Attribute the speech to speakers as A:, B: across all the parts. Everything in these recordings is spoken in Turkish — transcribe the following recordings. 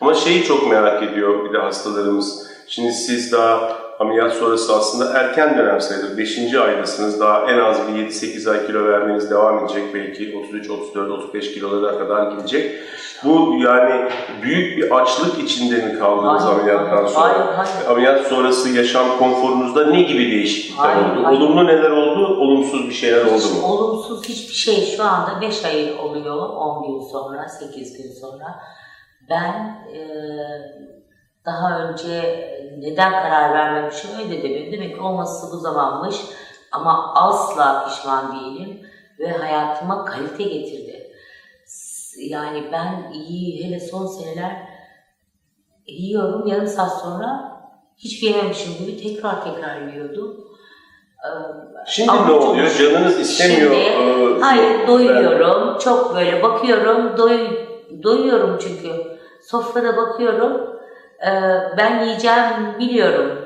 A: Ama şeyi çok merak ediyor bir de hastalarımız. Şimdi siz daha ameliyat sonrası aslında erken dönem sayılır. 5. aydasınız. Daha en az bir 7-8 ay kilo vermeniz devam edecek. Belki 33, 34, 35 kilolara kadar gidecek. Bu yani büyük bir açlık içinde mi kaldınız
B: Hayır,
A: ameliyattan sonra?
B: hayır, hayır.
A: Ameliyat sonrası yaşam konforunuzda ne gibi değişiklikler
B: Hayır,
A: oldu?
B: hayır.
A: Olumlu neler oldu, olumsuz bir şeyler oldu
B: Hiç
A: mu?
B: olumsuz hiçbir şey şu anda 5 ay oluyor 10 gün sonra 8 gün sonra. Ben e, daha önce neden karar vermemişim öyle demiyorum. Demek ki olması bu zamanmış ama asla pişman değilim ve hayatıma kalite getirdi. Yani ben iyi hele son seneler yiyorum yarım saat sonra hiçbir yememişim gibi tekrar tekrar yiyordum. Ee,
A: Şimdi
B: Ama
A: ne oluyor? Canınız istemiyor.
B: Şimdi,
A: e,
B: hayır doyuyorum. Çok böyle bakıyorum. Doy, doyuyorum çünkü. Sofrada bakıyorum. Ee, ben yiyeceğim biliyorum.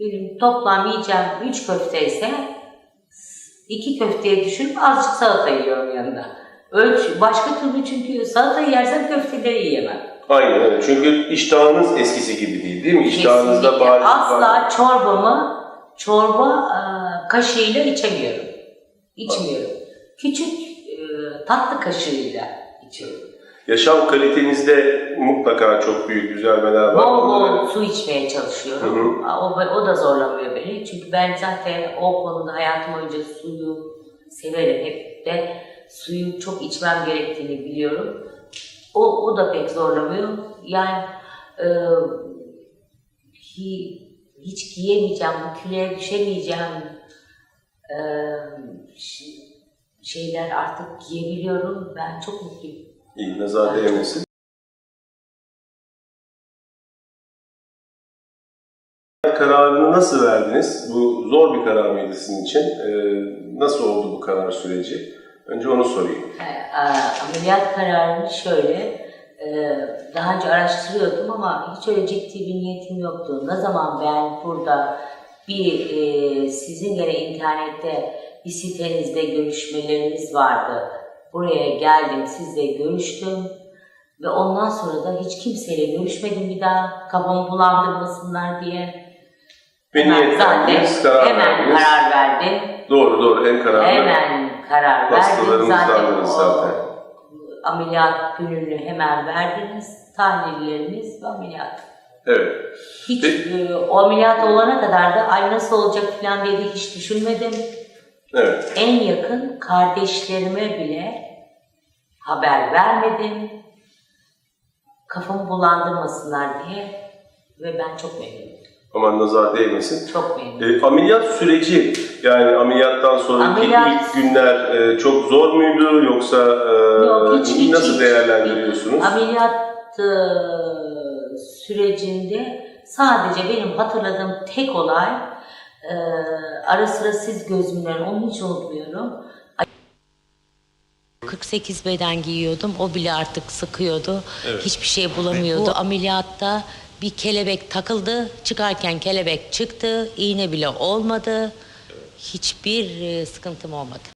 B: Benim toplam yiyeceğim 3 köfte ise iki köfteye düşürüp azıcık salata yiyorum yanında. Ölç, başka türlü çünkü salata yersem köfteleri yiyemem.
A: Aynen öyle. Çünkü iştahınız eskisi gibi değil değil mi? İştahınızda bariz
B: Asla çorbamı çorba e, kaşığıyla içemiyorum. İçmiyorum. Küçük e, tatlı kaşığıyla içiyorum.
A: Yaşam kalitenizde mutlaka çok büyük düzelmeler var.
B: Bol bol su içmeye çalışıyorum. O, o da zorlamıyor beni. Çünkü ben zaten o konuda hayatım boyunca suyu severim. Hep de suyu çok içmem gerektiğini biliyorum. O, o da pek zorlamıyor. Yani e, hi- hiç giyemeyeceğim, bu kiloya düşemeyeceğim e, şeyler artık giyebiliyorum. Ben çok mutluyum.
A: İyi, nazar değmesin. Kararını nasıl verdiniz? Bu zor bir karar mıydı sizin için? Ee, nasıl oldu bu karar süreci? Önce onu sorayım.
B: E, ameliyat kararını şöyle, e, daha önce araştırıyordum ama hiç öyle ciddi bir niyetim yoktu. Ne zaman ben burada bir, e, sizin gene internette bir sitenizde görüşmeleriniz vardı. Buraya geldim, sizle görüştüm ve ondan sonra da hiç kimseyle görüşmedim bir daha kafamı bulandırmasınlar diye.
A: Ve
B: Hemen zaten
A: niyetlendiniz, karar
B: hemen
A: verdiniz.
B: karar verdim.
A: Doğru doğru en kararlı.
B: Hemen karar verdim. Zaten
A: zaten.
B: ameliyat gününü hemen verdiniz. Tahlilleriniz ve ameliyat.
A: Evet.
B: Hiç
A: Ve-
B: e, o ameliyat olana kadar da ay nasıl olacak falan diye de hiç düşünmedim.
A: Evet.
B: En yakın kardeşlerime bile haber vermedim. Kafamı bulandırmasınlar diye ve ben çok memnunum.
A: Aman nazar değmesin.
B: Çok memnunum.
A: E, ameliyat süreci yani ameliyattan sonraki
B: Ameliyat-
A: ilk günler e, çok zor muydu yoksa e,
B: Yok, hiç, hiç,
A: nasıl
B: hiç.
A: değerlendiriyorsunuz?
B: Ameliyat e, sürecinde sadece benim hatırladığım tek olay e, ara sıra siz gözümden onu hiç unutmuyorum. 48 beden giyiyordum. O bile artık sıkıyordu. Hiçbir şey bulamıyordu. Bu ameliyatta bir kelebek takıldı. Çıkarken kelebek çıktı. İğne bile olmadı. Hiçbir e, sıkıntım olmadı.